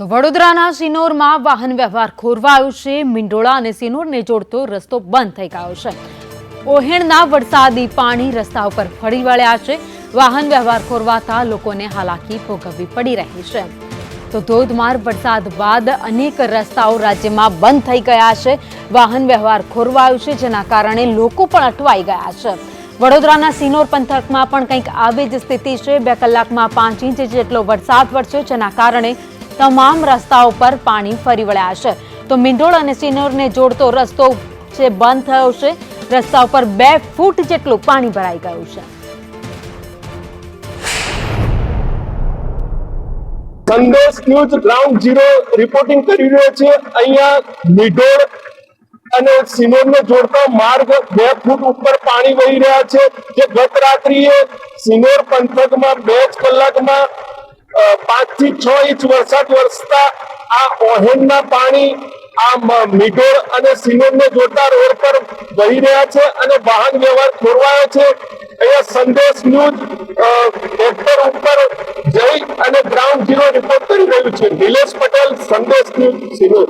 તો વડોદરાના સિનોરમાં વાહન વ્યવહાર ખોરવાયો છે. મિંડોળા અને સિનોરને જોડતો રસ્તો બંધ થઈ ગયો છે. ઓહેણના વરસાદી પાણી રસ્તા ઉપર ફરી વળ્યા છે. વાહન વ્યવહાર ખોરવાતા લોકોને હાલાકી ભોગવવી પડી રહી છે. તો ધોધમાર વરસાદ બાદ અનેક રસ્તાઓ રાજ્યમાં બંધ થઈ ગયા છે. વાહન વ્યવહાર ખોરવાયો છે, જેના કારણે લોકો પણ અટવાઈ ગયા છે. વડોદરાના સિનોર પંથકમાં પણ કંઈક આવી જ સ્થિતિ છે. બે કલાકમાં પાંચ ઇંચ જેટલો વરસાદ વરસ્યો, જેના કારણે તમામ રસ્તાઓ પર પાણી ફરી વળ્યા છે. તો મીંઢોળ અને સિનોરને જોડતો રસ્તો છે બંધ થયો છે. રસ્તા ઉપર બે ફૂટ જેટલું પાણી ભરાઈ ગયું છે. સંદેશ ન્યૂઝ ગ્રાઉન્ડ ઝીરો રિપોર્ટિંગ કરી રહ્યો છે. અહીંયા મીઢોળ અને સિનોરને જોડતો માર્ગ બે ફૂટ ઉપર પાણી વહી રહ્યા છે. જે ગત રાત્રિએ સિનોર પંથકમાં બે જ કલાકમાં પાંચથી છ ઇંચ વરસાદ વરસતા આ ઓહેનના પાણી, આ મ- મિઢોળ અને સિનોરને જોડતા રોડ પર વહી રહ્યા છે અને વાહન વ્યવહાર ખોરવાયો છે. અહીંયા સંદેશ ન્યૂઝ ટ્રેક્ટર ઉપર જઈ અને ગ્રાઉન્ડ ઝીરો રિપોર્ટ કરી રહ્યું છે. નિલેશ પટેલ, સંદેશ ન્યૂઝ સિનોર